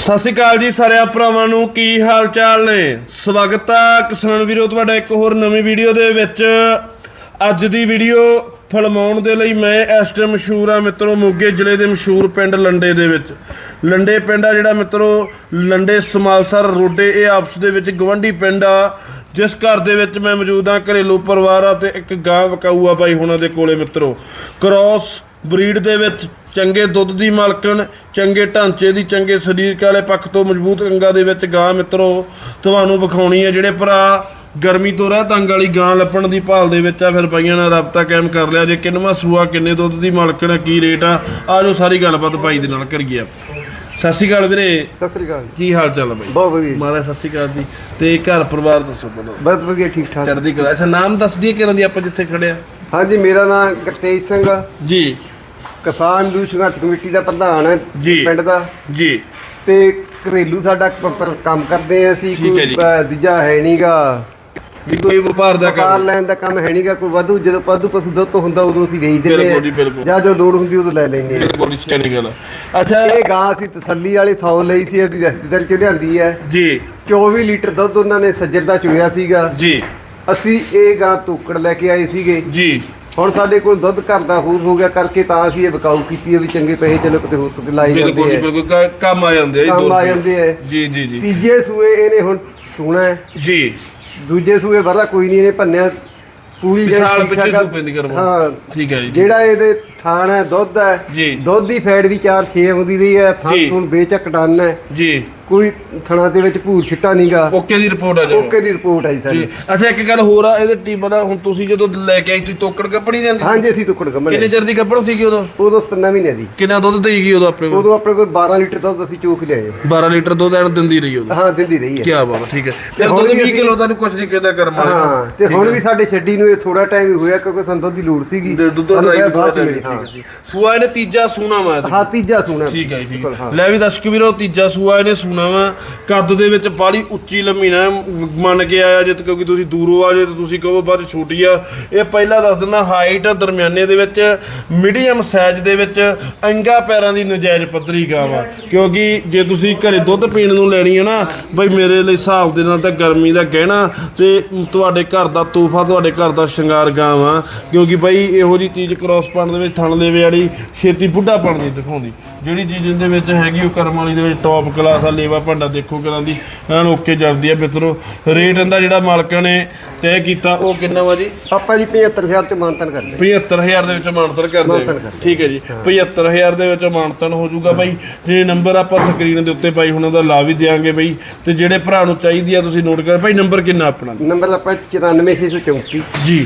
ਸਤਿ ਸ਼੍ਰੀ ਅਕਾਲ ਜੀ ਸਾਰਿਆਂ ਭਰਾਵਾਂ ਨੂੰ, ਕੀ ਹਾਲ ਚਾਲ ਨੇ? ਸਵਾਗਤ ਹੈ ਕਿਸਾਨ ਵੀਰੋ, ਤੁਹਾਡਾ ਇੱਕ ਹੋਰ ਨਵੀਂ ਵੀਡੀਓ ਦੇ ਵਿੱਚ। ਅੱਜ ਦੀ ਵੀਡੀਓ ਫਿਲਮਾਉਣ ਦੇ ਲਈ ਮੈਂ ਇਸ ਟਾਈਮ ਮਸ਼ਹੂਰ ਆ ਮਿੱਤਰੋ, ਮੋਗੇ ਜ਼ਿਲ੍ਹੇ ਦੇ ਮਸ਼ਹੂਰ ਪਿੰਡ ਲੰਡੇ ਦੇ ਵਿੱਚ। ਲੰਡੇ ਪਿੰਡ ਆ ਜਿਹੜਾ ਮਿੱਤਰੋ, ਲੰਡੇ ਸਮਾਲਸਰ ਰੋਡੇ, ਇਹ ਆਪਸ ਦੇ ਵਿੱਚ ਗਵੰਡੀ ਪਿੰਡ ਆ। ਜਿਸ ਘਰ ਦੇ ਵਿੱਚ ਮੈਂ ਮੌਜੂਦ ਆ, ਘਰੇਲੂ ਪਰਿਵਾਰ ਆ ਤੇ ਇੱਕ ਗਾਂ ਵਕਾਊ ਆ ਬਾਈ ਹੁਣਾਂ ਦੇ ਕੋਲੇ ਮਿੱਤਰੋ। ਕ੍ਰਾਸ ਬਰੀਡ ਦੇ ਵਿੱਚ ਚੰਗੇ ਦੁੱਧ ਦੀ ਮਾਲਕਣ ਚੰਗੇ ਢਾਂਚੇ ਦੀ ਚੰਗੇ ਸਰੀਰਕ ਵਾਲੇ ਪੱਖ ਤੋਂ ਮਜ਼ਬੂਤ ਗੰਗਾ ਦੇ ਵਿੱਚ ਗਾਂ ਮਿੱਤਰੋ ਤੁਹਾਨੂੰ ਵਿਖਾਉਣੀ ਹੈ ਜਿਹੜੇ ਭਰਾ ਗਰਮੀ ਤੋਂ ਰਹਿ ਤੰਗ ਵਾਲੀ ਗਾਂ ਲੱਭਣ ਦੀ ਭਾਲ ਦੇ ਵਿੱਚ ਆ ਫਿਰ ਪਾਈਆਂ ਨਾਲ ਰਾਬਤਾ ਕਾਇਮ ਕਰ ਲਿਆ। ਜੇ ਕਿੰਨਵਾ ਸੂਆ ਕਿੰਨੇ ਦੁੱਧ ਦੀ ਮਾਲਕਣ ਕੀ ਰੇਟ ਆ ਆਜੋ ਸਾਰੀ ਗੱਲਬਾਤ ਭਾਈ ਦੇ ਨਾਲ ਕਰੀਏ ਆਪਾਂ। ਸਤਿ ਸ਼੍ਰੀ ਅਕਾਲ ਵੀਰੇ। ਸਤਿ ਸ਼੍ਰੀ ਅਕਾਲ ਕੀ ਹਾਲ ਚਾਲ ਹੈ ਬਾਈ? ਬਹੁਤ ਵਧੀਆ ਮਾਰਾ ਸਤਿ ਸ਼੍ਰੀ ਅਕਾਲ ਜੀ। ਤੇ ਘਰ ਪਰਿਵਾਰ ਦੱਸੋ ਬੋਲੋ। ਬਹੁਤ ਵਧੀਆ ਠੀਕ ਠਾਕ। ਚੜ੍ਹਦੀ ਕਲਾ। ਅੱਛਾ ਨਾਮ ਦੱਸ ਦਈਏ ਕਿਹਨਾਂ ਦੀ ਆਪਾਂ ਜਿੱਥੇ ਖੜੇ ਆ? ਹਾਂਜੀ ਮੇਰਾ ਨਾਮ ਕਰਤੇਜ ਸਿੰਘ ਆ। ਜੀ। ਕਿਸਾਨ ਦੂ ਸੰਘਰਸ਼ ਕਮੇਟੀ ਦਾ ਪ੍ਰਧਾਨ ਹੈ ਜੀ। ਪਿੰਡ ਦਾ। ਜੀ। ਤੇ ਘਰੇਲੂ ਸਾਡਾ ਕੰਮ ਕਰਦੇ ਆ ਅਸੀਂ ਠੀਕ ਹੈ ਜੀ। ਅ, ਦੂਜਾ ਹੈ ਨਹੀਂਗਾ। ਵੀ ਕੋਈ ਵਪਾਰ ਦਾ ਕਾਰ ਕੰਮ ਲੈਣ ਦਾ ਕੰਮ ਹੈ ਨਹੀਂਗਾ ਕੋਈ ਵਾਧੂ ਜਦੋਂ ਵਾਧੂ ਪਸ਼ੂ ਦੁੱਧ ਹੁੰਦਾ ਉਦੋਂ ਅਸੀਂ ਵੇਚ ਦਿੰਦੇ ਬਿਲਕੁਲ ਜੀ, ਆ ਬਿਲਕੁਲ। ਜਾਂ ਜੋ ਲੋੜ ਹੁੰਦੀ ਉਦੋਂ ਲੈ ਲੈਂਦੇ ਆ ਬਿਲਕੁਲ ਸਟੈਂਡਿੰਗ ਗੱਲ ਅੱਛਾ। ਇਹ ਗਾਂ ਅਸੀਂ ਤਸੱਲੀ ਵਾਲੀ ਥਾਂ ਲਈ ਸੀ ਉਹਦੀ ਰਿਸ਼ਤੇਦਾਰ ਚ ਲਿਆਂਦੀ ਹੈ। ਜੀ। 24 ਲੀਟਰ ਦੁੱਧ ਉਹਨਾਂ ਨੇ ਸੱਜਰ ਦਾ ਚੋਇਆ ਸੀਗਾ। ਜੀ। ਅਸੀਂ ਇਹ ਗਾਂ ਤੋਕੜ ਲੈ ਕੇ ਆਏ ਸੀਗੇ। ਜੀ। ਹੁਣ ਸਾਡੇ ਕੋਲ ਦੁੱਧ ਘਰ ਦਾ ਹੋਰ ਹੋ ਗਿਆ ਕਰਕੇ ਤਾਂ ਅਸੀਂ ਇਹ ਵਿਕਾਊ ਕੀਤੀ ਹੈ ਵੀ ਚੰਗੇ ਪੈਸੇ ਚਲੋ ਕਿਤੇ ਹੋਰ ਬਿਲਕੁਲ ਜੀ ਜਾਂਦੇ ਆ ਬਿਲਕੁਲ ਕ- ਕੰਮ ਆ ਜਾਂਦੇ ਆ ਜੀ ਕੰਮ ਦੋ ਆ ਰੁਪਏ। ਜਾਂਦੇ ਆ ਜੀ ਜੀ ਜੀ। ਤੀਜੇ ਸੂਏ ਇਹਨੇ ਹੁਣ ਸੂਣਾ ਹੈ। ਜੀ। ਦੂਜੇ ਸੂਏ ਵਰਦਾ ਕੋਈ ਨਹੀਂ ਇਹਨੇ ਭੰਨਿਆ। ਪੂਰੀ ਜਿਹੜੀ ਵਿਸ਼ਾਲ ਠੀਕ ਪਿੱਛੇ ਠਾਕ ਆ। ਸੂਪੇ ਦੀ ਕਰਵਾ ਹਾਂ। ਠੀਕ ਹੈ ਜੀ। ਜਿਹੜਾ ਇਹਦੇ ਥਾਣ ਹੈ ਦੁੱਧ ਹੈ। ਜੀ। ਦੁੱਧ ਦੀ ਫੈਟ ਵੀ 4-6 ਹੁੰਦੀ ਰਹੀ ਹੈ। ਥਾਂ ਜੀ। ਥੂਣ ਬੇਚਕ ਡਨ ਹੈ। ਜੀ। ਕੋਈ ਥਣਾ ਦੇ ਵਿੱਚ ਭੂਰ ਛਿੱਟਾ ਨਹੀਂਗਾ ਓਕੇ ਦੀ ਰਿਪੋਰਟ ਆ ਜਾਓ ਓਕੇ ਦੀ ਰਿਪੋਰਟ ਆਈ ਜੀ ਸਾਡੀ ਅੱਛਾ ਇੱਕ ਗੱਲ ਹੋਰ ਆ ਇਹਦੇ ਟੀਮ ਦਾ ਹੁਣ ਤੁਸੀਂ ਜਦੋਂ ਲੈ ਕੇ ਆਈ ਤੁਸੀਂ ਤੋਕੜ ਕੱਪੜੀ ਜਾਂਦੀ ਹਾਂਜੀ ਅਸੀਂ ਤੁਕੜ ਕਿੰਨੇ ਕੰਮਣੇ ਚਿਰ ਦੀ ਕੱਪੜ ਸੀਗੀ ਉਦੋਂ? ਉਦੋਂ 17 ਮਹੀਨੇ ਦੀ। ਕਿੰਨਾ ਦੁੱਧ ਦੇਈ ਗਈ ਉਦੋਂ ਆਪਣੇ ਕੋਲ? ਉਦੋਂ ਆਪਣੇ ਕੋਲ 12 ਲੀਟਰ ਦੁੱਧ ਅਸੀਂ ਚੋਖ ਲਿਆਏ। 12 ਲੀਟਰ ਦੁੱਧ ਐਨ ਦਿੰਦੀ ਰਹੀ ਉਦੋਂ? ਹਾਂ ਦਿੰਦੀ ਰਹੀ ਹੈ। ਕੀ ਬਾਤ ਠੀਕ ਹੈ। ਫਿਰ ਹੁਣ ਦੁੱਧ ਵੀ 20 ਅਸੀਂ- ਕਿਲੋ ਤੁਹਾਨੂੰ ਕੁਝ ਨਹੀਂ ਕਹਿੰਦਾ ਕਰਮ ਵਾਲੇ ਹਾਂ ਤੇ ਹੁਣ ਵੀ ਸਾਡੇ ਛੱਡੀ ਨੂੰ ਇਹ ਥੋੜਾ ਟਾਈਮ ਹੀ ਹੋਇਆ ਕਿਉਂਕਿ ਸਾਨੂੰ ਦੁੱਧ ਦੀ ਲੋੜ ਸੀਗੀ। ਦੁੱਧ ਦੁੱਧ ਸਾਨੂੰ ਡਰਾਈ ਬਾਅਦ ਚ ਦਾ ਮਿਲੀ, ਹਾਂ ਸੂਆ ਇਹਨੇ ਤੀਜਾ ਸੂਣਾ ਵਾ ਹਾਂ ਤੀਜਾ ਸੂਣਾ। ਠੀਕ ਹੈ ਜੀ, ਠੀਕ ਬਿਲਕੁਲ, ਹਾਂ। ਹੈ। ਲੈ ਵੀ ਦਰਸ਼ਕ ਵੀਰੋ ਤੀਜਾ ਸੂਆ ਇਹਨੇ ਸੂਣਾ ਵਾ ਕੱਦ ਦੇ ਵਿੱਚ ਬਾੜੀ ਉੱਚੀ ਲੰਮੀ ਨਾ ਮੰਨ ਕੇ ਆਇਆ ਜੇ ਕਿਉਂਕਿ ਤੁਸੀਂ ਦੂਰੋਂ ਆ ਜੇ ਤੇ ਤੁਸੀਂ ਕਹੋ ਬਾਅਦ ਛੋਟੀ ਆ। ਇਹ ਪਹਿਲਾਂ ਦੱਸ ਦਿੰਦਾ ਹਾਈਟ ਦਰਮਿਆਨੇ ਦੇ ਵਿੱਚ ਮੀਡੀਅਮ ਸਾਈਜ਼ ਦੇ ਵਿੱਚ ਅੰਗਾ ਪੈਰਾਂ ਦੀ ਨਜਾਇਜ਼ ਪੱਧਰੀ ਗਾਂ ਕਿਉਂਕਿ ਜੇ ਤੁਸੀਂ ਘਰੇ ਦੁੱਧ ਪੀਣ ਨੂੰ ਲੈਣੀ ਹੈ ਨਾ, ਬਈ ਮੇਰੇ ਲਈ ਹਿਸਾਬ ਦੇ ਨਾਲ ਤਾਂ ਗਰਮੀ ਦਾ ਗਹਿਣਾ ਤੇ ਤੁਹਾਡੇ ਘਰ ਦਾ ਤੋਹਫਾ, ਤੁਹਾਡੇ ਘਰ ਦਾ ਸ਼ਿੰਗਾਰ ਗਾਂ ਵਾ ਕਿਉਂਕਿ ਬਈ ਇਹੋ ਜੀ ਚੀਜ਼ ਕ੍ਰਾਸ ਪਾਉਣ ਦੇ ਵਿੱਚ ਥਣ ਦੇਵੇ ਵਾਲੀ ਛੇਤੀ ਬੁੱਢਾਪਣ ਨਹੀਂ ਦਿਖਾਉਂਦੀ। ਜਿਹੜੀ ਚੀਜ਼ ਇਹਦੇ ਵਿੱਚ ਹੈਗੀ, ਉਹ ਕਰਮ ਵਾਲੀ ਦੇ ਵਿੱਚ ਟੌਪ ਕਲਾਸ ਆ ਲੇਵਾ ਭਾਂਡਾ ਦੇਖੋ ਕਿਰਾਂ ਦੀ। ਐਨ ਓਕੇ ਜਲਦੀ ਆ ਮਿੱਤਰੋ। ਰੇਟ ਇਹਦਾ ਜਿਹੜਾ ਮਾਲਕਾਂ ਨੇ ਤੈਅ ਕੀਤਾ ਉਹ ਕਿੰਨਾ ਵਾ ਜੀ? ਆਪਾਂ ਜੀ 75000 ਚ ਮਾਨਤਨ ਕਰਦੇ 75000 ਦੇ ਵਿੱਚ ਮਾਨਤਨ ਕਰਦੇ ਆ। ਠੀਕ ਹੈ ਜੀ। 75000 ਦੇ ਵਿੱਚ ਮਾਨਤਨ ਹੋ ਜਾਊਗਾ ਬਾਈ। ਜੇ ਨੰਬਰ ਆਪਾਂ ਸਕਰੀਨ ਦੇ ਉੱਤੇ ਪਾਈ ਹੁਣਾਂ ਦਾ ਲਾ ਵੀ ਦਿਆਂਗੇ ਬਾਈ। ਤੇ ਜਿਹੜੇ ਭਰਾ ਨੂੰ ਚਾਹੀਦੀ ਆ ਤੁਸੀਂ ਨੋਟ ਕਰ। ਭਾਈ ਨੰਬਰ ਕਿੰਨਾ ਆਪਣਾ? ਨੰਬਰ ਆਪਾਂ 94634 ਜੀ।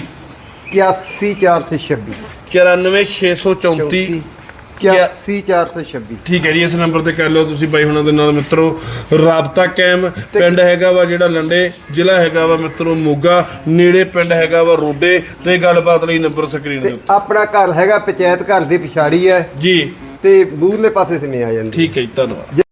81426 94634 81426. ਠੀਕ ਹੈ ਜੀ ਇਸ ਨੰਬਰ ਤੇ ਕਰ ਲਓ ਤੁਸੀਂ ਬਾਈ ਹੁਣਾਂ ਦੇ ਨਾਲ ਮਿੱਤਰੋ ਰਾਬਤਾ ਕਾਇਮ। ਪਿੰਡ ਹੈਗਾ ਵਾ ਜਿਹੜਾ ਲੰਡੇ ਜ਼ਿਲ੍ਹਾ ਹੈਗਾ ਵਾ ਮਿੱਤਰੋ ਮੋਗਾ ਨੇੜੇ ਪਿੰਡ ਹੈਗਾ ਵਾ ਰੋਡੇ ਤੇ ਗੱਲਬਾਤ ਲਈ ਨੰਬਰ ਸਕਰੀਨ ਤੇ ਉੱਤੇ। ਆਪਣਾ ਘਰ ਹੈਗਾ ਪੰਚਾਇਤ ਘਰ ਦੀ ਪਿਛਾੜੀ ਹੈ। ਜੀ। ਤੇ ਮੂਹਰਲੇ ਪਾਸੇ ਸਮੇਂ ਆ ਜਾਂਦੀ ਠੀਕ ਹੈ ਜੀ ਧੰਨਵਾਦ।